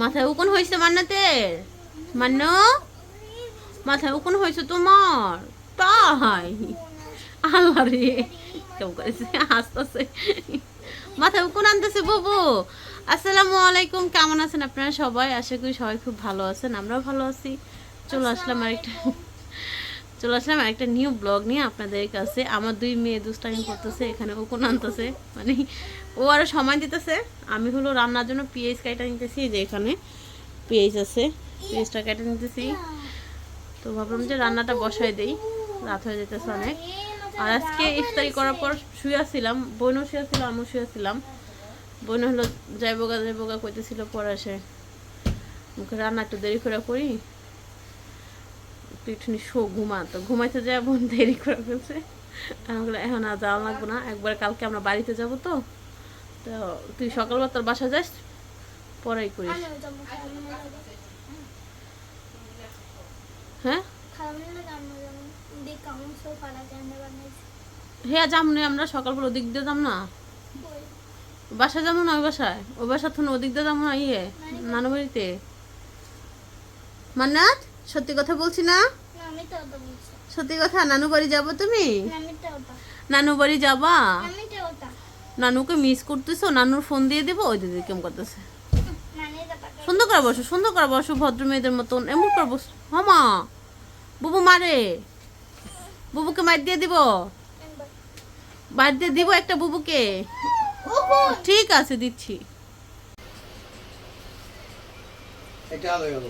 মাথায় উকুন হয়েছে মান্নাতের? মান্ন? মাথায় উকুন হয়েছে তোমার? তাই আল্লাহ রে কেমন করেছে? হাসতেছে। মাথায় উকুন আনতেছে বাবু। আসসালামু আলাইকুম কেমন আছেন আপনারা সবাই? আশা করি সবাই খুব ভালো আছেন আমরাও ভালো আছি। চলে আসলাম আরেকটা চলে আসলাম একটা নিউ ব্লগ নিয়ে আপনাদের কাছে। আমার দুই মেয়ে দুষ্টামি করতেছে এখানে উকুন আনতেছে। মানে ও আরও সময় দিতেছে। আমি হলো রান্নার জন্য পিএইচ কাটা নিতেছি যে এখানে পিএইচ আছে পিএইচটা কেটে নিতেছি। তো ভাবলাম যে রান্নাটা বসাই দেই, রাত হয়ে যেতেছে অনেক। আর আজকে ইফতারি করার পর শুয়েছিলাম বোনও শুয়েছিল আমিও শুয়েছিলাম বোন হলো যাইবোগা যাইবোগা কইতেছিল পরে আসে। মুখে রান্না একটু দেরি করে করি। একটুখানি শো ঘুমা, তো ঘুমাইতে যায় বোন দেরি করে ফেলছে। এখন আর যাওয়া লাগবো না, একবার কালকে আমরা বাড়িতে যাব তো। তো তুই সকালবেলা তোর বাসা যাস পরেই করিস। হ্যাঁ? হ্যাঁ যাম না আমরা সকালবেলা ওদিক দিয়ে যাম না? বাসা যাব না ওই বাসায়? ওই বাসা থেকে ওদিক দিয়ে যাব না ইয়ে নানু বাড়িতে মান্নাত সত্যি কথা বলছি না? সত্যি কথা নানু বাড়ি যাব তুমি? নানু বাড়ি যাবা? নানুকে মিস করতেছো নানুর ফোন দিয়ে দেবো ওই দিদি কেমন করতেছে। সুন্দর করে বসো সুন্দর করে বসো ভদ্র মেয়েদের মতন এমন করে বসো। হমা বুবু মারে। বুবুকে মার দিয়ে দিব? মার দিয়ে দিব একটা বুবুকে? ঠিক আছে দিচ্ছি। এটা গেল।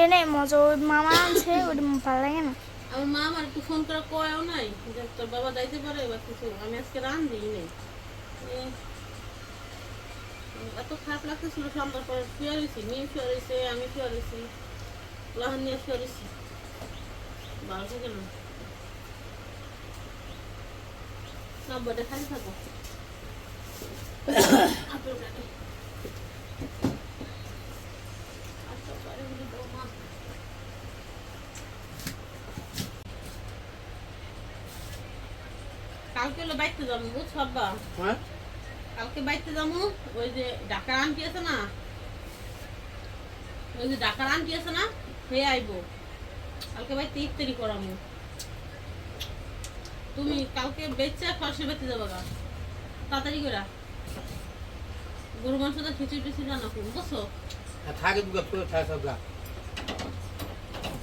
এনে মজা ওই মামা আনছে ওটা ভালো লাগে না। আমার মা আমার একটু ফোন করে কয়ও নাই যে তোর বাবা যাইতে পারে বা কিছু আমি আজকে রান দিই নেই এ, এত খারাপ লাগতেছিল সন্ধ্যার পরে শুয়ে রয়েছি মেয়ে শুয়ে রয়েছে আমি শুয়ে রয়েছি লাহান নিয়ে শুয়ে রয়েছি ভালো থাকে না। নব্বইটা খালি থাকো। আপেল কাটে। আচ্ছা, বাড়ি গুলি দাও মা। কালকে হলো বাইতে যাব বুঝছ আব্বা? হ্যাঁ? কালকে বাইতে যাব ওই যে ডাকার আন্টি আছে না? ওই যে ডাকার আন্টি আছে না হয়ে আইবো। কালকে বাইতে ইফতারি করামু। তুমি কালকে বেচা ফসল বেচতে যাব গা। তাড়াতাড়ি করে গরু মাংস তো খিচুড়ি টিচুড়ি রান্না করব বুঝছ? থাকে দুগা পুরো থাকে সব গা।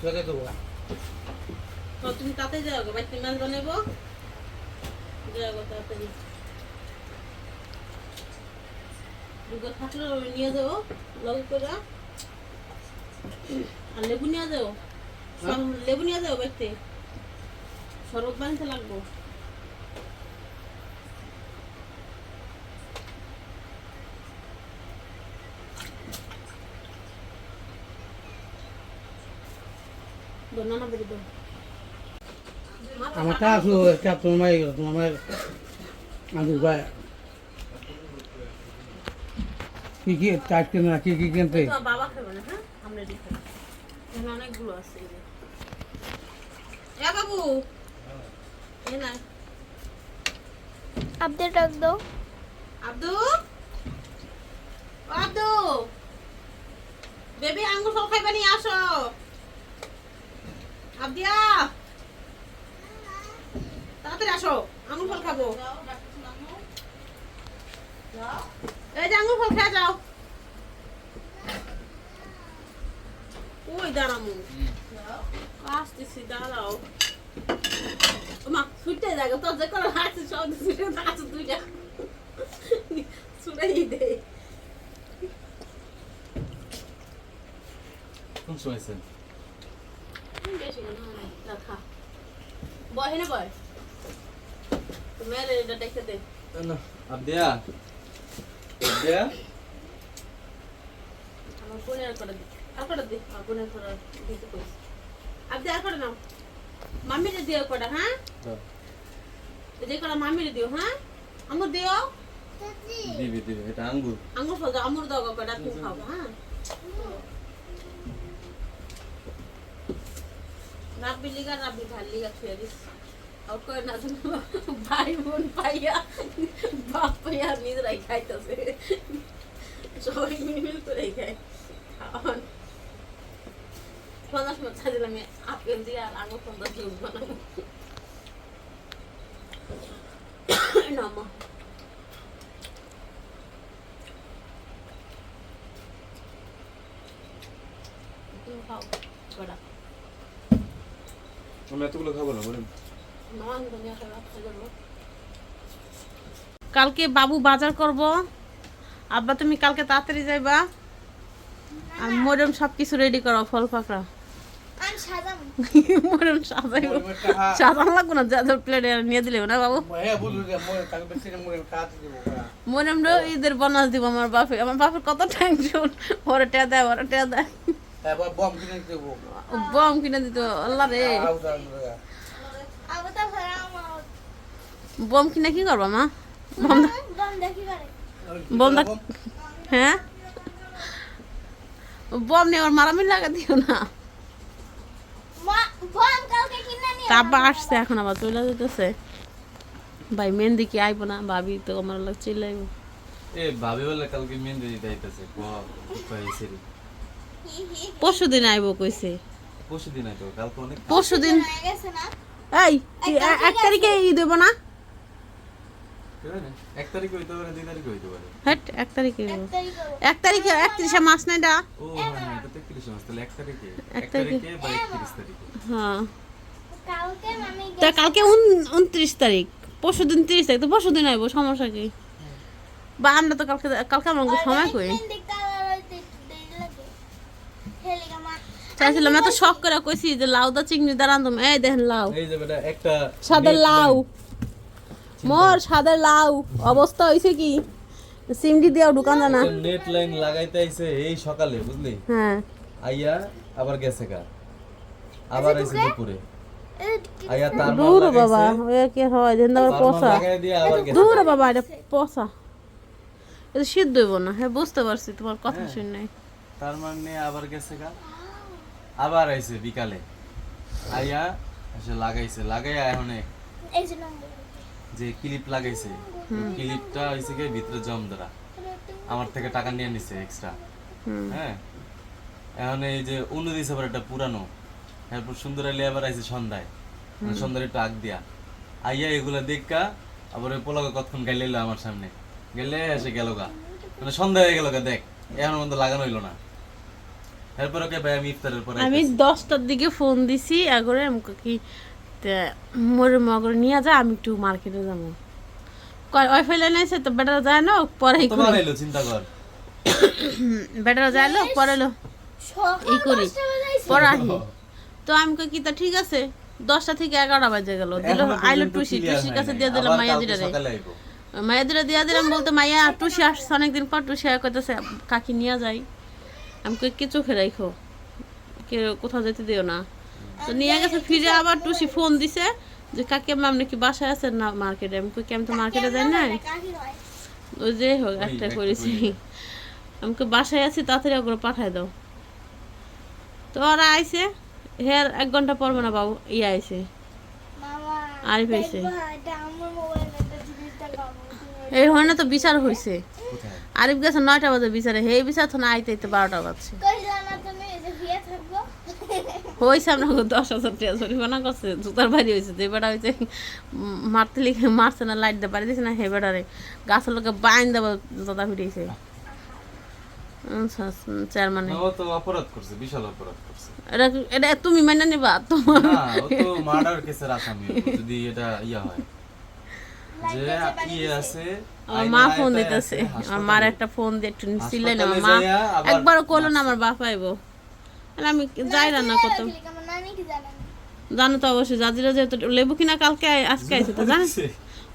চলে দেবো গা। তুমি তাতে যাও গো বাইতে মাছ বানাবো তাড়াতাড়ি যাব করে আর লেবু নিয়ে যাও লাগবো বেরিয়ে দাও আমারটা আসলো একটা তোমার মায়ের গেল তোমার মায়ের আদুর ভাই কি কি কেন কি কি কিনতে? তো বাবা খাবে না হ্যাঁ? আমরা এখানে অনেকগুলো আছে এ বাবু! এ না। আপডেট ডাক দাও। আব্দু! বেবি আঙ্গুর সব খাইবা নিয়ে আসো। আবদিয়া! তাড়াতাড়ি আসো আঙ্গুর ফল খাব। এই যে আঙ্গুর ফল খেয়ে যাও। ওই দাঁড়ামু। আসতেছি দাঁড়াও। মা ছুটে তোর যে কোনো হাসি সব ছুটে আছে দুইটা ছুটাই দে। কোন সময় বেশি না না, না খা। বয় হেনে বয়? মেরে এটা দেখে দে না আবদিয়া আবদিয়া আমার বোনের আর করে দে আর করে দে আমার বোনের করে দিতে কইস আপনি আর করে নাও মামিরে দিও কটা হ্যাঁ এই যে কটা মামিরে দিও হ্যাঁ আঙ্গুর দিও দিবি দিবি এটা আঙ্গুর আঙ্গুর ফল দাও আঙ্গুর দাও কটা তুমি খাব হ্যাঁ রাব্বি লিগা রাব্বি ভাই লিগা ছুঁয়ে দিস কই না যেন ভাই বোন পাইয়া বাপ পাইয়া নিজেরাই খাইতেছে। সবাই মিল করে খায়। এখন পঞ্চাশ মিনিট ছাড়িলাম আমি আপেল দিয়ে আর আঙুর পঞ্চাশ জুস বানাবো। নামা এতগুলো খাব না, বলুন। কালকে বাবু বাজার করব। আব্বা তুমি কালকে তাড়াতাড়ি যাইবা। আর মরম সব কিছু রেডি করো ফল পাকড়া। আমি মরম সাজাইব। সাজানো লাগবো না? যা প্লেটে নিয়ে দিলে না বাবু? হ্যাঁ মরিম হ্যাঁ। রে ঈদের বোনাস দিব আমার বাপে। আমার বাপের কত টেনশন ওরে টেয়া দেয় ওরে টেয়া দেয়। বম কিনে বম কিনে দিত আল্লাহ রে। বম কিনে কি করবা মা? বম বম হ্যাঁ? বম নিয়ে ওর মারামারি লাগা দিও না। মা- বম কালকে কিনে নিয়ে তা আব্বা আসছে এখন আবার চলে যেতেছে। ভাই মেহেন্দি কি আইব না? ভাবি তো আমার লোক চিল্লাইব এ ভাবি বলে কালকে মেহেন্দি দিতে আইতাছে। পরশু দিন আইব কইছে। পরশু দিন আইতো কালকে অনেক পরশু দিন গেছে না? এই এক তারিখে ই দেব না? কি এক তারিখে হইতে পারে দুই তারিখে হইতে পারে। হ্যাট এক তারিখে এক একত্রিশে মাস ও হ্যাঁ হ্যাঁ এটা তো একত্রিশ মাস তাহলে এক তারিখে। এক এক তারিখে। তারিখে বা একত্রিশ তারিখে। হ্যাঁ। কালকে আমি তা কালকে উন- উনত্রিশ তারিখ। পরশু দিন তিরিশ তারিখ তো পরশু দিন আইব সমস্যা কি? বা আমরা তো কালকে কালকে আমার সময় কই? চাইছিলাম এত শখ করে কইছি যে লাউ দা চিংড়ি দা রান্ধম এই দেখেন লাউ। এই যে বেটা একটা সাদা লাউ। মোর সাদা লাউ। অবস্থা হইছে কি? সিমডি দিয়াও ঢুকান জানা নেট লাইন লাগাইতে আইছে এই সকালে বুঝলি? হ্যাঁ। আইয়া আবার গেছে গা। আবার আইছে দুপুরে। আইয়া তার দূর বাবা ওই কি হয় যেন আবার গেছে। দূর বাবা এটা পচা। এটা সিদ্ধ হইব না হ্যাঁ বুঝতে পারছি তোমার কথা শুনে নাই। তার মানে আবার গেছে গা। আবার আইছে বিকালে। আইয়া এসে লাগাইছে লাগাইয়া এখন এই যে নম্বর যে ক্লিপ লাগাইছে ক্লিপটা হইছে কি ভিতরে জম ধরা আমার থেকে টাকা নিয়ে নিছে এক্সট্রা হ্যাঁ? এখন এই যে অন্য দিছে আবার একটা পুরানো। এরপর সুন্দর আলী আবার আইছে সন্ধ্যায়। মানে সন্ধ্যার একটু আগ দিয়া। আইয়া এগুলা দেখা আবার ওই পোলাকে কতক্ষণ গাইলে এলো আমার সামনে। গেলে এসে গেল গা। মানে সন্ধ্যা হয়ে গেল গা দেখ। এখন মতো লাগানো হইল না। এরপর ওকে ভাই আমি ইফতারের পরে আমি দশটার দিকে ফোন দিছি আগরে আমাকে কি মোরে মগরে নিয়ে যা আমি একটু মার্কেটে যাব। কয় ওয়াইফাই লাইন আছে তো বেটারা যায় না পরে তোমার এলো চিন্তা কর। বেটারা যায় লো পরে লো। এই করি। পরে আহি। তো আমি কই কি তা ঠিক আছে? দশটা থেকে এগারোটা বাজে গেল। দিল আইলো টুসি টুসির কাছে। দিয়ে দিলাম মাইয়া কালকে দিলে। মাইয়া দিলে দিয়া দিলাম বলতে মাইয়া টুসি আসছে অনেকদিন পর টুসি কইতেছে কাকি নিয়ে যাই। আমি কই কি চোখে রাখো কে কোথাও যেতে দিও না। তো নিয়ে গেছে ফিরে আবার টুসি ফোন দিছে যে কাকি আমি আপনি কি বাসায় আছেন না মার্কেটে? আমি কই কি আমি তো মার্কেটে যাই নাই? ওই যে হোক একটা করেছি। আমি কই বাসায় আছি তাড়াতাড়ি ওগুলো পাঠাই দাও। তো ওরা আইছে হের এক ঘণ্টা পর না বাবু ইয়ে আইছে। মামা আরিফ তুমি এই হয় না তো বিচার হয়েছে আরিফ গেছে নয়টা বাজে বিচারে। হে বিচার তো না আইতে আইতে বারোটা বাজছে। হয়েছে আমরা দশ হাজার টাকা জরিমানা করছে জুতার বাড়ি হয়েছে যে বেটা হয়েছে মারতে লিখে মারছে না লাইট দিয়ে বাড়ি দিছে না হে বেটারে গাছের লোকে বাইন দেবো জুতা ফিরেছে চেয়ারম্যানে। না, ও তো অপরাধ করছে বিশাল অপরাধ করছে। এটা এটা তুমি মেনে নিবা? তোমার মার্ডার কেসের আসামি যদি এটা ইয়া হয়। ইয়ে আমার মা ফোন দিতেছে। আমার মার একটা ফোন দিয়ে একটু মা একবারও করল না আমার বাপ আইবো। আমি যাই রান্না করতাম জানে না জানো? তো অবশ্যই জাজিরা যেহেতু লেবু কিনা কালকে আজকে আইছে তো জানিস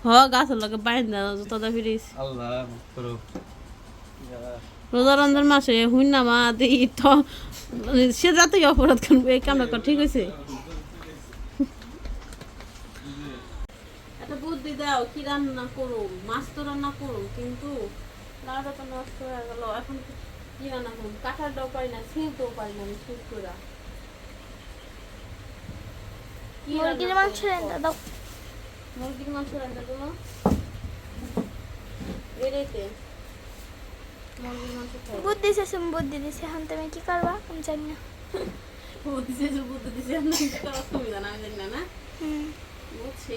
হ গাছের লোকে বাইন দেওয়া জুতা ফিরিস আল্লাহ মাফ করো। রোজা রমজান মাসে হুইন না মা তো মানে সে যাতেই অপরাধ করব এই কামটা কর ঠিক হয়েছে একটা বুদ্ধি দাও কি রান্না করুম? মাছ তো রান্না করুম কিন্তু লাউটা তো নষ্ট হয়ে গেল। এখন কি রান্না করুম? কাঁঠালটাও পারি না ছিঁড়তেও পারি না আমি ঠিক করে মুরগির মাংস রান্না দাও। মুরগির মাংস রান্না দেবো এড়াইতে মুরগির মাংস বুদ্ধি দিছে বুদ্ধি দিছে এখন তুমি কি করবা? আমি জানি না। বুদ্ধি দিছে বুদ্ধি দিছে আমি অসুবিধা না আমি জানি না না? বুঝছি।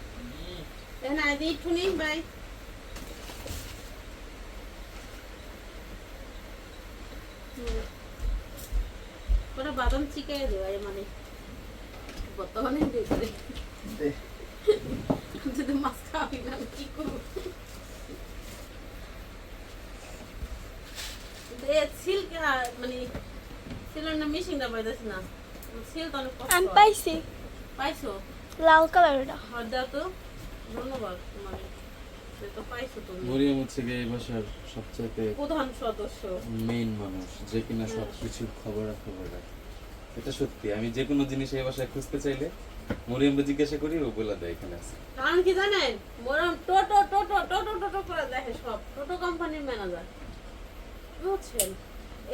এ না দি একটু নিই বাই ওটা বাদাম চিকাই দেওয়া মানে বর্তমানে করে যদি মাছ খাওয়াবি না কি করব? এ মানে সিলের না মেশিনটা পাইতেছি না। সিল তো অনেক কষ্ট আমি হয়। পাইছি। পাইছো? লাল কালারটা হাত তো। ধন্যবাদ তোমাকে সে তো পাইছো তুমি মরিয়ম হচ্ছে এই বাসার সবচাইতে প্রধান সদস্য। মেইন মানুষ যে কিনা সব কিছুর খবর খবর রাখে এটা সত্যি আমি যে কোনো জিনিস এই বাসায় খুঁজতে চাইলে মরিয়মকে জিজ্ঞাসা করি ও বলে দেয় এখানে আছে। কারণ কি জানেন? মোরাম টোটো টোটো টোটো টোটো করে দেখে সব। টোটো কোম্পানির ম্যানেজার। বুঝছেন?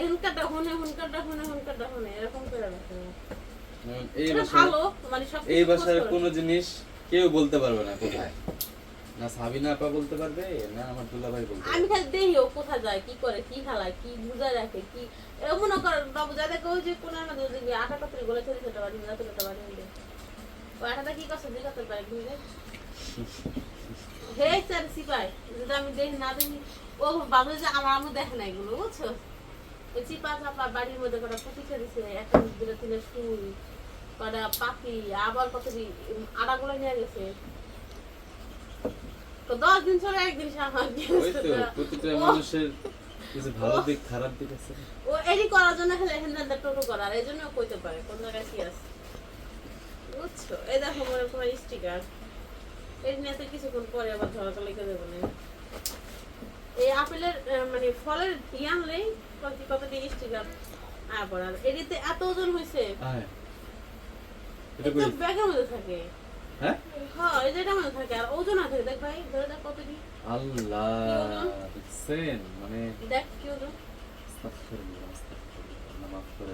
এনকাটা হনে হুনকাটা হনে হুনকাটা হনে এরকম করে দেখে। এই এটা বাসার ভালো মানে এই বাসার কোনো জিনিস কেউ বলতে পারবে না কোথায়। না সাবিনা আপা বলতে পারবে না আমার দুলা ভাই বলতে আমি খালি দেখি ও কোথায় যায় কি করে কি খেলায় কি বুঝায় রাখে কি এরকম মনে কর বাবু যা দেখো যে কোন আমাদের ওই যে আটা কাপড় গলে চলে সেটা বাড়ি না সেটা বাড়ি মিলে ও আটাটা কি করছে দিকে পারে কিন্তু হে স্যার সিপাই যদি আমি দেখি না দেখি ও বাবু যে আমার আমু দেখে না এগুলো বুঝছ? ওই চিপা চাপা বাড়ির মধ্যে কটা প্রতিষ্ঠা দিছে একটা দুটো তিনের ফুল কটা পাখি আবার কত আটাগুলো নিয়ে গেছে। তো দশ দিন চলে একদিন প্রতিটা মানুষের কিছু ভালো দিক খারাপ দিক আছে। ও এডি করার জন্য খেলে হেন্দার টোটো করার এই জন্য কইতে পারে কোন জায়গায় কি আছে। বুঝছ? এই দেখো মনে তোমার স্টিকার। এই নিয়ে তো কিছুক্ষণ পরে আবার লিখে দেবো না এই আপেলের মানে ফলের ইয়ে কত কতটি স্টিকার আয়া পড়ার এত ওজন হয়েছে এটা কই? ব্যাগের মধ্যে থাকে। হ্যাঁ? হ্যাঁ মধ্যে থাকে। আর ওজন আছে দেখ ভাই ধরে দেখ কতটি। আল্লাহ দেখছেন মানে দেখ কি ওজন। আস্তাগফিরুল্লাহ, আস্তাগফিরুল্লাহ, আল্লাহ মাফ করে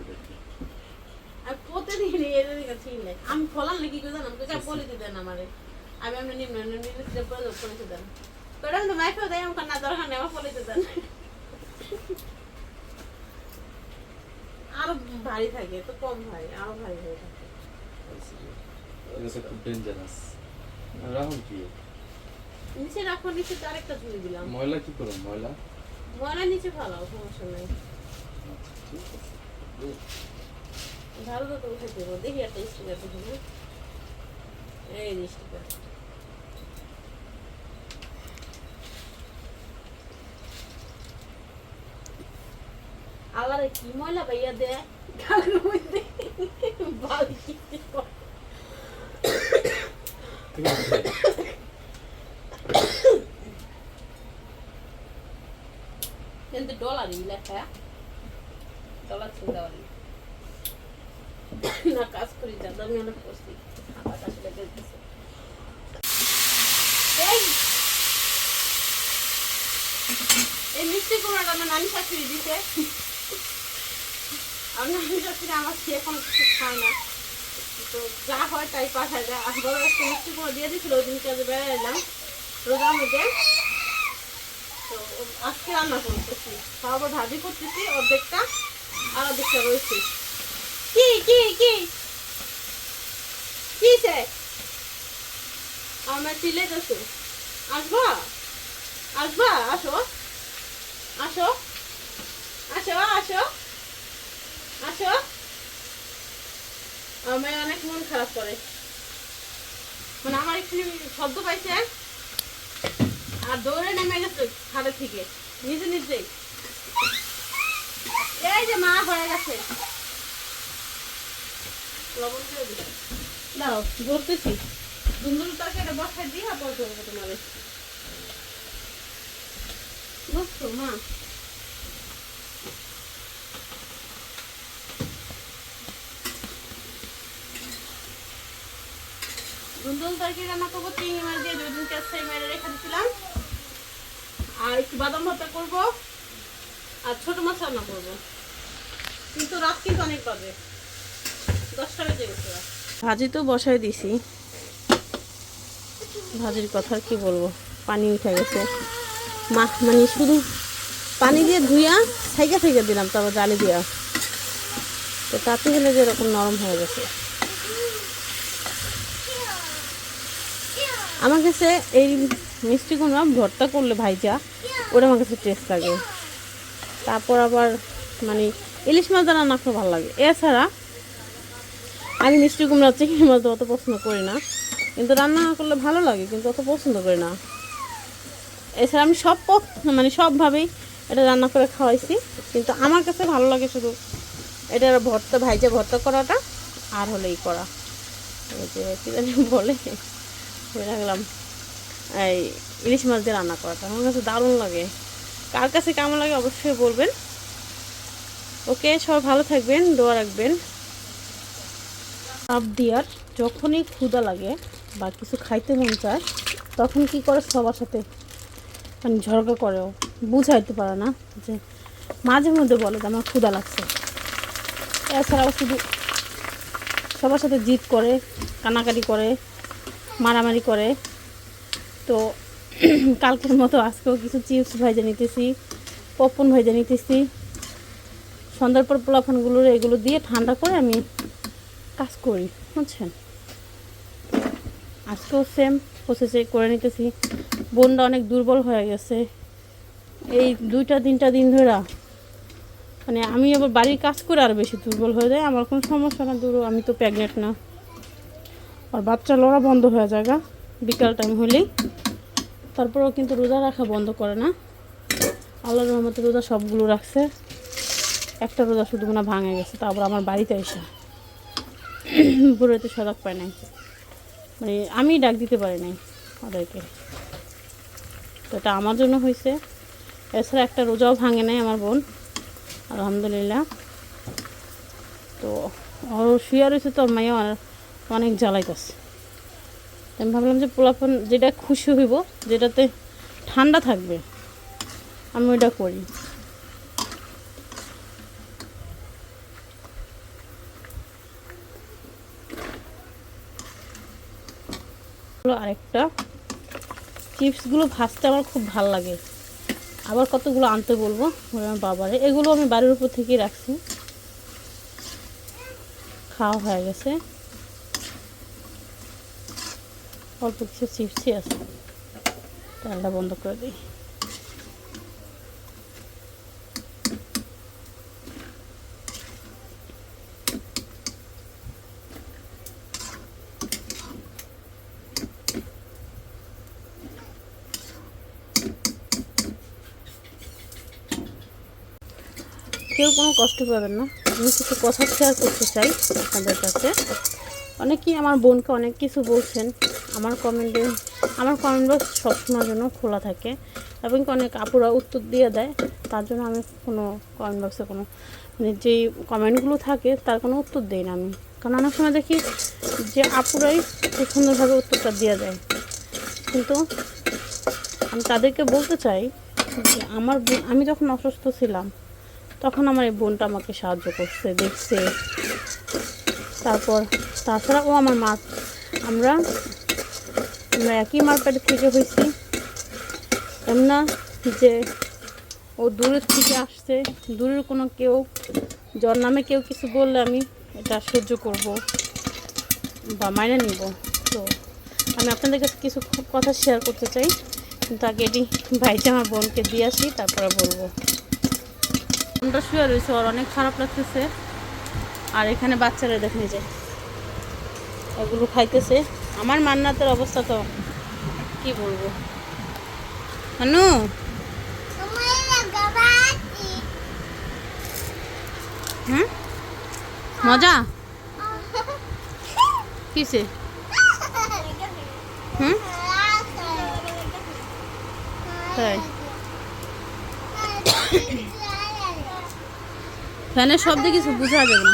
আর প্রতিদিন এর কাছে নেই আমি ফলান লিখি করে জানাম কে বলে দিতেন আমারে। আমি আমি নিম্ন নিম্ন নিম্ন পরে পরে দেন। তোরা কিন্তু মাইফে দেয় আমাকে না দরকার নেই আমার বলে দিতেন আরও ভারী থাকে তো কম ভারী আরও ভারী হয়ে থাকে। তো খুব ডেঞ্জারাস রাহুল কি? নিচে রাখো নিচে আরেকটা ঝুলি দিলাম। ময়লা কি করো? ময়লা? ময়লা নিচে ফালাও সমস্যা নেই। ভালো তো উঠে দেবো দেখি একটা স্টিকার দেখি এই স্টিকার আল্লাহরে কি ময়লা পাইয়া দে কিন্তু ডলারই লেখা ডলার চিন্তা করি না কাজ করি যা আমি অনেক করছি কাজ লেগে গেছে এই মিষ্টি কুমড়াটা আমার নানি শাশুড়ি দিতে শাশুড়ি আমার যা হয় তাই দিয়ে। এলাম তো আর কি কি কি? আসবা? আসবা? আসো? আসো? আসো আসো। আসো আমার অনেক মন খারাপ করে। মানে আমার একটু শব্দ পাইছে। আর দৌড়ে নেমে গেছে খালে থেকে। নিজে নিজে। এই যে মা হয়ে গেছে। লবণ দিয়ে দিই। দাঁড়াও, বলতেছি। দুন্দুল তরকারিটা দিয়ে করব তোমাদের। বুঝছ, মা? দুন্দুল তরকারি রান্না করব, চিংড়ি মাছ দিয়ে দুই দিন কাছে মেরে রেখে দিয়েছিলাম আর একটু বাদাম ভর্তা করব, আর ছোট মাছ রান্না করব। কিন্তু রাত কিন্তু অনেক বাজে। দশটা বেজে গেছে ভাজি তো বসাই দিছি। ভাজির কথা কি বলব? পানি উঠে গেছে। মা মানে শুধু পানি দিয়ে ধুইয়া সাইকা থেকে দিলাম, তারপর জালি দিয়া। তো তাতে হলে যে এরকম নরম হয়ে গেছে। আমার কাছে এই মিষ্টি কুমড়া ভর্তা করলে ভাইজা, ওটা আমার কাছে টেস্ট লাগে। তারপর আবার মানে ইলিশ মাছ রান্না করে ভালো লাগে। এছাড়া আমি মিষ্টি কুমড়া চিংড়ি মাছ অত পছন্দ করি না। কিন্তু রান্না করলে ভালো লাগে, কিন্তু অত পছন্দ করি না। এছাড়া আমি সব মানে সবভাবেই এটা রান্না করে খাওয়াইছি। কিন্তু আমার কাছে ভালো লাগে শুধু এটা ভর্তা, ভাইজা ভর্তা করাটা আর হলেই করা। যে বলে। হয়ে গেলাম এই ইলিশ মাছ দিয়ে রান্না করাটা আমার কাছে দারুণ লাগে। কার কাছে কেমন লাগে অবশ্যই বলবেন। ওকে, সবাই ভালো থাকবেন, দোয়া রাখবেন। চাপ দিয়ার যখনই ক্ষুদা লাগে বা কিছু খাইতে মন চায়, তখন কি করে সবার সাথে? মানে ঝগড়া করেও। বুঝাইতে পারে না যে মাঝে মধ্যে বলে যে আমার ক্ষুদা লাগছে। এছাড়াও শুধু সবার সাথে জিদ করে কানাকাটি করে মারামারি করে। তো কালকের মতো আজকেও কিছু চিপস ভেজে নিতেছি, পপকর্ন ভেজে নিতেছি। সন্ধ্যার পর এগুলো দিয়ে ঠান্ডা করে আমি কাজ করি, বুঝছেন? আজকেও সেম প্রসেসে করে নিতেছি। বোনটা অনেক দুর্বল হয়ে গেছে। এই দুইটা তিনটা দিন ধরে মানে আমি আবার বাড়ির কাজ করে আরও বেশি দুর্বল হয়ে যায়, আমার কোনো সমস্যা না, দূর, আমি তো প্রেগনেন্ট না। আর বাচ্চা লড়া বন্ধ হয়ে যায় গা, বিকাল টাইম হলেই। তারপরেও কিন্তু রোজা রাখা বন্ধ করে না। আল্লাহর রহমতে রোজা সবগুলো রাখছে। একটা রোজা শুধু মনে ভাঙে গেছে তারপর আমার বাড়িতে এসে। বুড়োতে সজাগ পায় নাই। মানে আমি ডাক দিতে পারি নাই ওদেরকে। তো এটা আমার জন্য হয়েছে। এছাড়া একটা রোজাও ভাঙে নাই আমার বোন। আলহামদুলিল্লাহ। তো শুয়ে রয়েছে তো, মাইয়া অনেক জ্বালাই জ্বালাইতেছে আমি ভাবলাম যে পোলাপন যেটা খুশি হইব, যেটাতে ঠান্ডা থাকবে, আমি ওইটা করি। আরেকটা। চিপসগুলো ভাজতে আমার খুব ভালো লাগে। আবার কতগুলো আনতে বলব আমার বাবারে। এগুলো আমি বাড়ির উপর থেকেই রাখছি। খাওয়া হয়ে গেছে। অল্প কিছু চিপসই আছে। তেলটা বন্ধ করে দিই। কেউ কোনো কষ্ট পাবেন না। আমি কিছু কথা শেয়ার করতে চাই আপনাদের কাছে। অনেকেই আমার বোনকে অনেক কিছু বলছেন। আমার কমেন্টে আমার কমেন্ট বক্স সবসময়ের জন্য খোলা থাকে এবং অনেক আপুরা উত্তর দিয়ে দেয়, তার জন্য আমি কোনো কমেন্ট বক্সে কোনো মানে যেই কমেন্টগুলো থাকে তার কোনো উত্তর দিই না আমি। কারণ অনেক সময় দেখি যে আপুরাই খুব সুন্দরভাবে উত্তরটা দিয়ে দেয়। কিন্তু আমি তাদেরকে বলতে চাই যে আমার আমি যখন অসুস্থ ছিলাম, তখন আমার এই বোনটা আমাকে সাহায্য করছে, দেখছে। তারপর তাছাড়া ও আমার মা, আমরা আমরা একই মার পেটে থেকে হয়েছি এমন না যে ও দূরের থেকে আসছে, দূরের কোনো কেউ জ্বর নামে কেউ কিছু বললে আমি এটা সহ্য করব বা মাইনে নিব। তো আমি আপনাদের কাছে কিছু কথা শেয়ার করতে চাই, কিন্তু আগে এটি ভাইটা আমার বোনকে দিয়ে আসি, তারপরে বলব। বোনটা শুয়ে রয়েছে, ওর অনেক খারাপ লাগতেছে। আর এখানে বাচ্চারা দেখে যায় এগুলো খাইতেছে। আমার মান্নাতের অবস্থা তো কি বলব? হানু হুম? মজা? কিসে? হুম? তাই। ফ্যানের শব্দে কিছু বোঝা যাবে না।